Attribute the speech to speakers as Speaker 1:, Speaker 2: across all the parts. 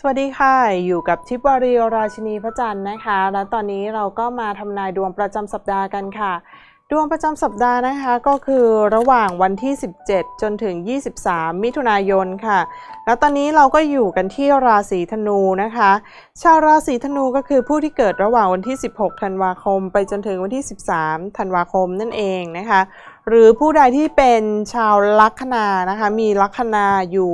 Speaker 1: สวัสดีค่ะ อยู่กับทิพย์วารีราชินีพระจันทร์นะคะ และตอนนี้เราก็มาทำนายดวงประจำสัปดาห์กันค่ะ ดวงประจำสัปดาห์นะคะก็คือระหว่างวันที่ 17 จนถึง 23 มิถุนายนค่ะ แล้วตอนนี้เราก็อยู่กันที่ราศีธนูนะคะ ชาวราศีธนูก็คือผู้ที่เกิดระหว่างวันที่ 16 ธันวาคม ไปจนถึงวันที่ 13 ธันวาคมนั่นเองนะคะ หรือผู้ใดที่เป็นชาวลัคนานะคะ มีลัคนาอยู่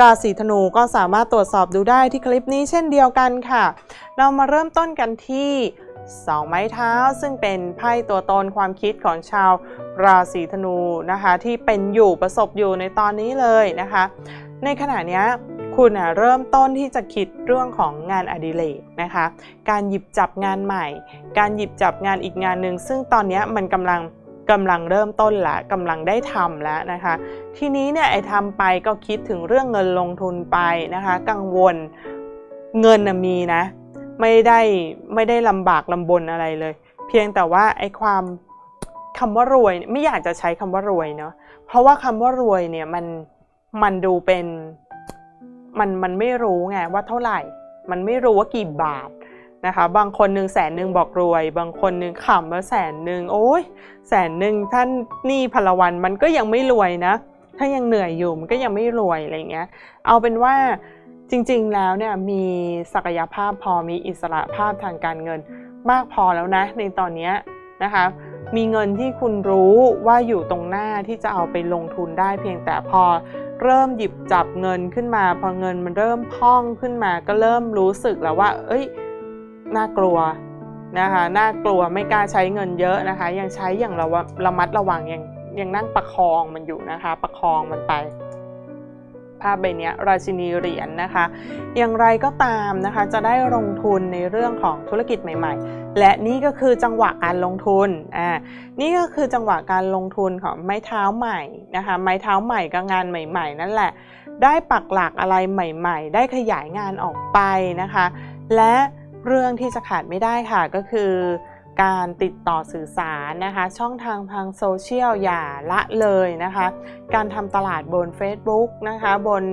Speaker 1: ราศีธนูก็สามารถตรวจสอบดูได้ที่คลิปนี้เช่นเดียวกันค่ะ เรามาเริ่มต้นกันที่สองไม้เท้าซึ่งเป็นไพ่ตัวตนความคิดของชาวราศีธนูนะคะ ที่เป็นอยู่ประสบอยู่ในตอนนี้เลยนะคะ ในขณะนี้คุณอะเริ่มต้นที่จะคิดเรื่องของงานอดิเรกนะคะ การหยิบจับงานใหม่ การหยิบจับงานอีกงานหนึ่งซึ่งตอนนี้มันกำลัง กำลังเริ่มต้นละกำลังได้ทำแล้วนะคะ ทีนี้เนี่ยไอ้ทำไปก็คิดถึงเรื่องเงินลงทุนไปนะคะ กังวลเงินนะมีนะ ไม่ได้ไม่ได้ลำบากลำบนอะไรเลย เพียงแต่ว่าไอ้ความคำว่ารวยไม่อยากจะใช้คำว่ารวยเนาะเพราะว่าคำว่ารวยเนี่ยมันมันดูเป็นมันมันไม่รู้ไงว่าเท่าไหร่ มันไม่รู้ว่ากี่บาท นะคะ บางคนหนึ่งแสนหนึ่งบอกรวย บางคนหนึ่งขำว่าแสนหนึ่งโอ้ยแสนหนึ่งท่านนี่พลวันมันก็ยังไม่รวยนะ ถ้ายังเหนื่อยอยู่มันก็ยังไม่รวยอะไรเงี้ย เอาเป็นว่าจริงๆแล้วเนี่ยมีศักยภาพพอมีอิสระภาพทางการเงินมากพอแล้วนะ ในตอนนี้นะคะมีเงินที่คุณรู้ว่าอยู่ตรงหน้าที่จะเอาไปลงทุนได้เพียงแต่พอเริ่มหยิบจับเงินขึ้นมา พอเงินมันเริ่มพองขึ้นมาก็เริ่มรู้สึกแล้วว่า เอ้ย น่ากลัวนะคะน่ากลัวไม่กล้าใช้เงินเยอะนะคะ ยังใช้อย่างระระมัดระวังยังยังนั่งประคองมันอยู่นะคะ ประคองมันไปภาพใบเนี้ยราชินีเหรียญนะคะ อย่างไรก็ตามนะคะจะได้ลงทุนในเรื่องของธุรกิจใหม่ ๆ และนี่ก็คือจังหวะการลงทุนอ่านี่ก็คือจังหวะการลงทุนของไม้เท้าใหม่นะคะไม้เท้าใหม่กับงานใหม่ ๆ นั่นแหละ ได้ปักหลักอะไรใหม่ ๆ ได้ขยายงานออกไปนะคะ และ เรื่องที่จะขาดไม่ได้ค่ะก็คือการติดต่อสื่อสารนะคะ ช่องทางทางโซเชียลอย่าละเลยนะคะ การทำตลาดบน Facebook นะคะ บน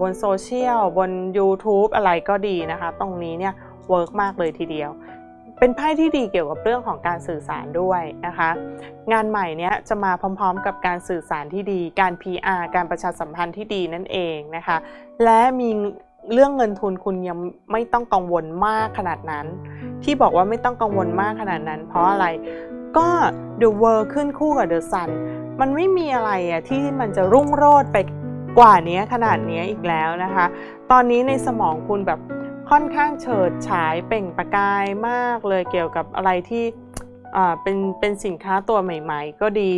Speaker 1: บนโซเชียลบน YouTube อะไรก็ดีนะคะ ตรงนี้เนี่ยเวิร์กมากเลยทีเดียว เป็นไพ่ที่ดีเกี่ยวกับเรื่องของการสื่อสารด้วยนะคะ งานใหม่เนี้ยจะมาพร้อมๆ กับการสื่อสารที่ดี การ PR การประชาสัมพันธ์ที่ดีนั่นเองนะคะ และมี เรื่องเงินทุนคุณยังไม่ต้องกังวลมากขนาดนั้น ที่บอกว่าไม่ต้องกังวลมากขนาดนั้น เพราะอะไรก็ The World ขึ้นคู่กับ The Sun มันไม่มีอะไรอะที่มันจะรุ่งโรจน์ไปกว่านี้ขนาดนี้อีกแล้วนะคะ ตอนนี้ในสมองคุณแบบค่อนข้างเฉิดฉายเปล่งประกายมากเลยเกี่ยวกับอะไรที่อ่าเป็นเป็นสินค้าตัวใหม่ ๆ ก็ดี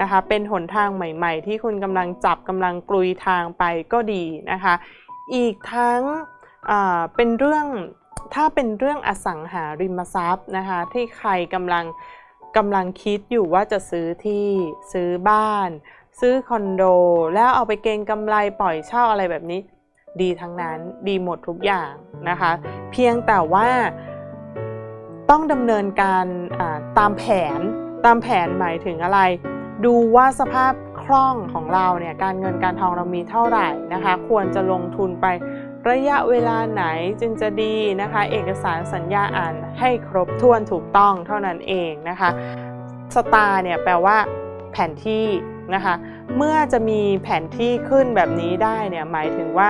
Speaker 1: นะคะ เป็นหนทางใหม่ ๆ ที่คุณกำลังจับกำลังกลุยทางไปก็ดีนะคะ อีกทั้งเป็นเรื่องถ้าเป็นเรื่องอสังหาริมทรัพย์นะคะที่ใครกำลังกำลังคิดอยู่ว่าจะซื้อที่ซื้อบ้าน ซื้อคอนโด แล้วเอาไปเก็งกำไรปล่อยเช่าอะไรแบบนี้ ดีทั้งนั้นดีหมดทุกอย่างนะคะ เพียงแต่ว่าต้องดำเนินการตามแผนตามแผนหมายถึงอะไร ดูว่าสภาพ คล่องของเราเนี่ยการเงินการทองเรามีเท่าไหร่นะคะ ควรจะลงทุนไประยะเวลาไหนจึงจะดีนะคะ เอกสารสัญญาอ่านให้ครบถ้วนถูกต้องเท่านั้นเองนะคะสตาร์เนี่ยแปลว่าแผนที่นะคะ เมื่อจะมีแผนที่ขึ้นแบบนี้ได้เนี่ยหมายถึงว่า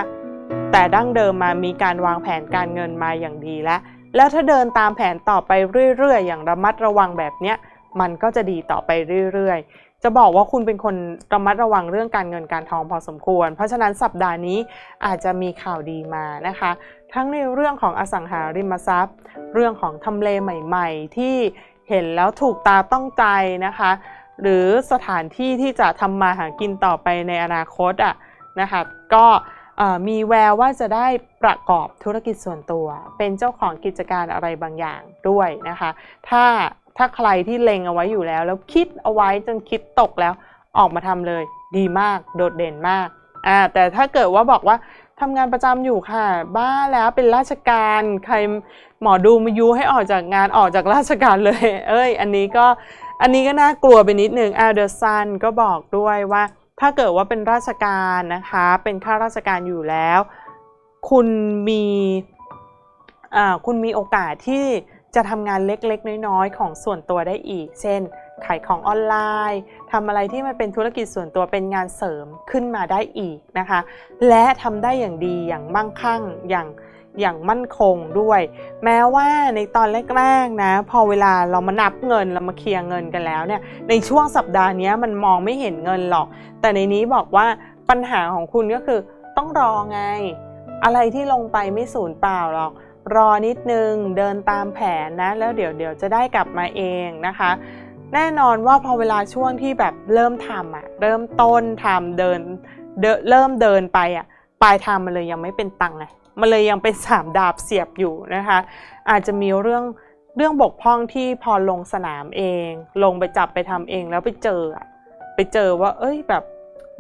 Speaker 1: แต่ดั้งเดิมมามีการวางแผนการเงินมาอย่างดีแล้ว แล้วถ้าเดินตามแผนต่อไปเรื่อยๆ อย่างระมัดระวังแบบเนี้ยมันก็จะดีต่อไปเรื่อยๆ จะบอกว่าคุณเป็นคนระมัดระวังเรื่องการเงินการทองพอสมควร เพราะฉะนั้นสัปดาห์นี้อาจจะมีข่าวดีมานะคะ ทั้งในเรื่องของอสังหาริมทรัพย์ เรื่องของทำเลใหม่ ๆ ที่เห็นแล้วถูกตาต้องใจนะคะ หรือสถานที่ที่จะทำมาหากินต่อไปในอนาคตอะนะคะก็มีแววว่าจะได้ประกอบธุรกิจส่วนตัว เป็นเจ้าของกิจการอะไรบางอย่างด้วยนะคะ ถ้า ถ้าใครที่เล็งเอาไว้อยู่แล้ว แล้วคิดเอาไว้จนคิดตกแล้ว ออกมาทำเลย ดีมากโดดเด่นมากอ่าแต่ถ้าเกิดว่าบอกว่าทำงานประจำอยู่ค่ะ บ้าแล้วเป็นราชการใครหมอดูมายุให้ออกจากงานออกจากราชการเลย เอ้ย อันนี้ก็อันนี้ก็น่ากลัวไปนิดนึงอ่าเดอะซันก็บอกด้วยว่า ถ้าเกิดว่าเป็นราชการนะคะ เป็นข้าราชการอยู่แล้ว คุณมีอ่าคุณมีโอกาสที่ จะทำงานเล็กๆ น้อยๆ ของส่วนตัวได้อีก เช่น ขายของออนไลน์ทำอะไรที่มันเป็นธุรกิจส่วนตัวเป็นงานเสริมขึ้นมาได้อีกนะคะ และทำได้อย่างดีอย่างมั่งคั่งอย่างอย่างมั่นคงด้วย แม้ว่าในตอนแรกๆนะ พอเวลาเรามานับเงินเรามาเคลียร์เงินกันแล้วเนี่ย ในช่วงสัปดาห์นี้มันมองไม่เห็นเงินหรอก แต่ในนี้บอกว่าปัญหาของคุณก็คือต้องรอไง อะไรที่ลงไปไม่สูญเปล่าหรอก รอนิดนึงเดินตามแผนนะ แล้วเดี๋ยวเดี๋ยวจะได้กลับมาเองนะคะ แน่นอนว่าพอเวลาช่วงที่แบบเริ่มทำอะเริ่มต้นทำเดินเดเริ่มเดินไปอะปลายทางมันเลยยังไม่เป็นตังค์ไงมันเลยยังเป็นสามดาบเสียบอยู่นะคะ อาจจะมีเรื่องเรื่องบกพร่องที่พอลงสนามเอง ลงไปจับไปทำเองแล้วไปเจอไปเจอว่า เอ้ยแบบ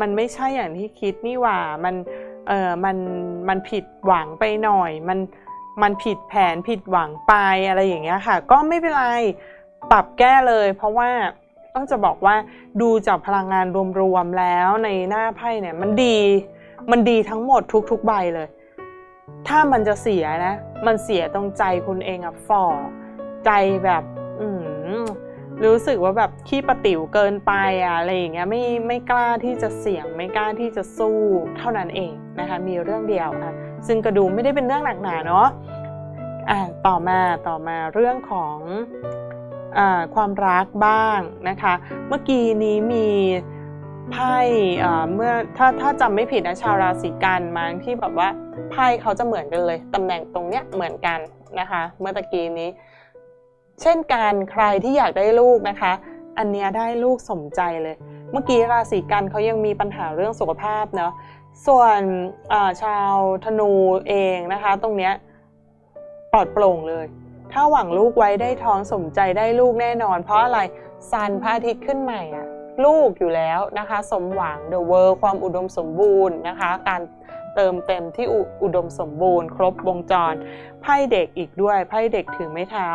Speaker 1: มันไม่ใช่อย่างที่คิดนี่หว่ามันเออมันมันผิดหวังไปหน่อยมัน มันผิดแผนผิดหวังไปอะไรอย่างเงี้ยค่ะ ก็ไม่เป็นไรปรับแก้เลย เพราะว่าต้องจะบอกว่าดูจากพลังงานรวมๆแล้วในหน้าไพ่เนี่ยมันดีมันดีทั้งหมดทุกๆใบเลย ถ้ามันจะเสียนะ มันเสียตรงใจคุณเองอะฝ่อใจแบบอืรู้สึกว่าแบบขี้ประติ๋วเกินไปอะอะไรอย่างเงี้ยไม่ไม่กล้าที่จะเสี่ยงไม่กล้าที่จะสู้เท่านั้นเองนะคะมีเรื่องเดียวอะ ซึ่งกระดูไม่ได้เป็นเรื่องหนักหนาเนาะอะต่อมาต่อมาเรื่องของอ่าความรักบ้างนะคะ เมื่อกี้นี้มีไพ่เมื่อถ้าถ้าจำไม่ผิดนะชาวราศีกันมั้งที่แบบว่าไพ่เขาจะเหมือนกันเลยตำแหน่งตรงเนี้ยเหมือนกันนะคะ เมื่อตะกี้นี้ เช่นกันใครที่อยากได้ลูกนะคะ อันเนี้ยได้ลูกสมใจเลย เมื่อกี้ราศีกันเขายังมีปัญหาเรื่องสุขภาพเนาะ ส่วนาชาวธนูเองนะคะ ตรงเนี้ยปลอดโปร่งเลย ถ้าหวังลูกไว้ได้ท้องสมใจได้ลูกแน่นอน เพราะอะไรซันพระอาทิตย์ขึ้นใหม่อะลูกอยู่แล้วนะคะ สมหวัง the world ความอุดมสมบูรณ์นะคะ การเติมเต็มที่อุอดมสมบูรณ์ ครบวงจรไพ่เด็กอีกด้วยไพ่เด็กถือไม้เท้า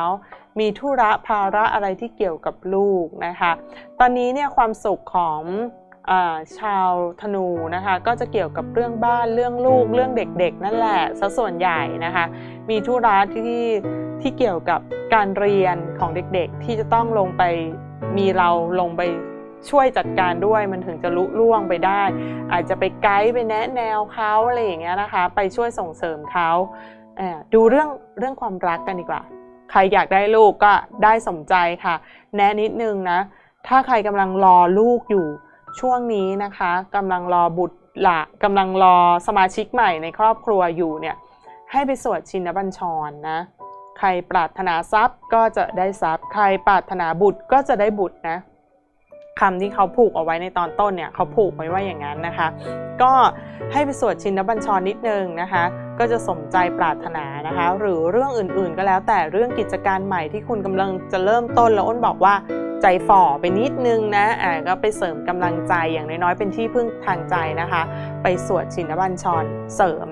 Speaker 1: มีธุระภาระอะไรที่เกี่ยวกับลูกนะคะ ตอนนี้เนี่ยความสุขของ ชาวธนูนะคะก็จะเกี่ยวกับเรื่องบ้านเรื่องลูกเรื่องเด็กๆ นั่นแหละซะส่วนใหญ่นะคะมีธุระที่ที่เกี่ยวกับการเรียนของเด็กๆ ที่จะต้องลงไปมีเราลงไปช่วยจัดการด้วยมันถึงจะลุล่วงไปได้ อาจจะไปไกด์ไปแนะแนวเขาอะไรอย่างเงี้ยนะคะ ไปช่วยส่งเสริมเขาเอ่อดูเรื่องเรื่องความรักกันดีกว่า ใครอยากได้ลูกก็ได้สมใจค่ะ แนะนิดนึงนะ ถ้าใครกำลังรอลูกอยู่ ช่วงนี้นะคะกำลังรอบุตรหละกำลังรอสมาชิกใหม่ในครอบครัวอยู่เนี่ยให้ไปสวดชินบัญชรนะ ใครปรารถนาทรัพย์ก็จะได้ทรัพย์ ใครปรารถนาบุตรก็จะได้บุตรนะคำที่เขาผูกเอาไว้ในตอนต้นเนี่ยเขาผูกไว้ว่าอย่างนั้นนะคะ ก็ให้ไปสวดชินบัญชรนิดนึงนะคะ ก็จะสมใจปรารถนานะคะ หรือเรื่องอื่นๆก็แล้วแต่เรื่องกิจการใหม่ที่คุณกำลังจะเริ่มต้นแล้วอ้นบอกว่า ใจฝ่อไปนิดนึงนะอ่าก็ไปเสริมกำลังใจอย่างน้อยๆ เป็นที่พึ่งทางใจนะคะ ไปสวดชินบัญชรเสริม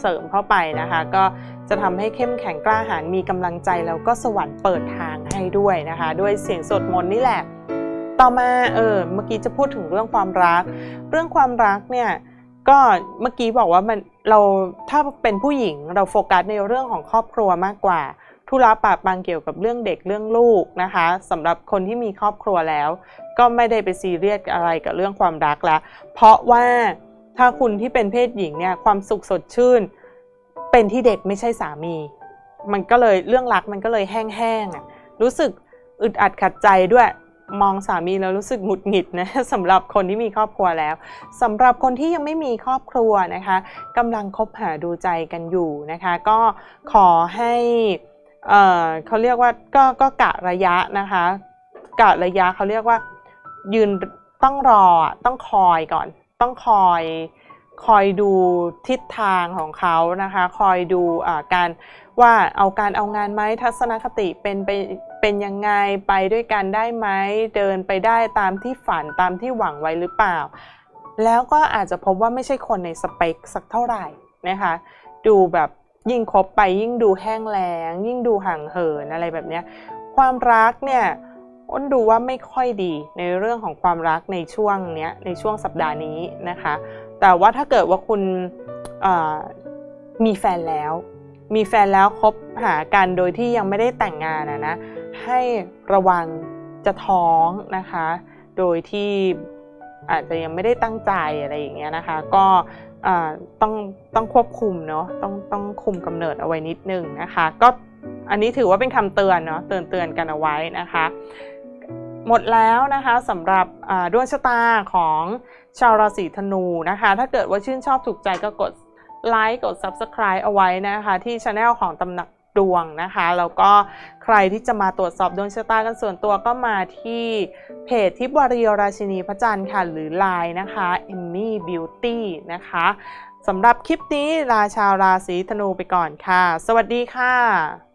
Speaker 1: เสริมเข้าไปนะคะ ก็จะทำให้เข้มแข็งกล้าหาญมีกำลังใจแล้วก็สวรรค์เปิดทางให้ด้วยนะคะ ด้วยเสียงสวดมนต์นี่แหละ ต่อมาเออเมื่อกี้จะพูดถึงเรื่องความรัก เรื่องความรักเนี่ยก็เมื่อกี้บอกว่ามันเราถ้าเป็นผู้หญิงเราโฟกัสในเรื่องของครอบครัวมากกว่า ธุระปะปังเกี่ยวกับเรื่องเด็กเรื่องลูกนะคะสำหรับคนที่มีครอบครัวแล้ว ก็ไม่ได้ไปซีเรียสอะไรกับเรื่องความรักแล้ว เพราะว่าถ้าคุณที่เป็นเพศหญิงเนี่ยความสุขสดชื่น เป็นที่เด็กไม่ใช่สามี มันก็เลยเรื่องรักมันก็เลยแห้งๆอะรู้สึกอึดอัดขัดใจด้วยมองสามีแล้วรู้สึกหงุดหงิดนะสำหรับคนที่มีครอบครัวแล้วสำหรับคนที่ยังไม่มีครอบครัวนะคะกำลังคบหาดูใจกันอยู่นะคะ ก็ขอให้ เอ่อเขาเรียกว่าก็ก็กะระยะนะคะ กะระยะเขาเรียกว่ายืนต้องรอต้องคอยก่อน ต้องคอยคอยดูทิศทางของเขานะคะ คอยดูการว่าเอาการเอางานไหมทัศนคติเป็นไปเป็นยังไงไปด้วยกันได้ไหมเดินไปได้ตามที่ฝันตามที่หวังไว้หรือเปล่า แล้วก็อาจจะพบว่าไม่ใช่คนในสเปคสักเท่าไหร่นะคะ ดูแบบ ยิ่งคบไปยิ่งดูแห้งแล้ง ยิ่งดูห่างเหินอะไรแบบนี้ความรักเนี่ยอ้นดูว่าไม่ค่อยดีในเรื่องของความรักในช่วงเนี้ยในช่วงสัปดาห์นี้นะคะ แต่ว่าถ้าเกิดว่าคุณมีแฟนแล้ว มีแฟนแล้วคบหากันโดยที่ยังไม่ได้แต่งงานอะนะให้ระวังจะท้องนะคะ โดยที่ อาจจะยังไม่ได้ตั้งใจอะไรอย่างเงี้ยนะคะ ก็ต้องต้องควบคุมเนาะต้องต้องคุมกำเนิดเอาไว้นิดนึงนะคะ ก็อันนี้ถือว่าเป็นคำเตือนเนาะเตือนเตือนกันเอาไว้นะคะ หมดแล้วนะคะสำหรับดวงชะตาของชาวราศีธนูนะคะ ถ้าเกิดว่าชื่นชอบถูกใจก็กดไลค์กด Subscribe เอาไว้นะคะ ที่ช anel ของตำหนัก ดวงนะคะ แล้วก็ใครที่จะมาตรวจสอบดวงชะตากันส่วนตัวก็มาที่เพจทิพวารีราชินีพระจันทร์ค่ะ หรือ Line นะคะ Emmy Beauty นะคะสำหรับคลิปนี้ลาชาวราศีธนูไปก่อนค่ะ สวัสดีค่ะ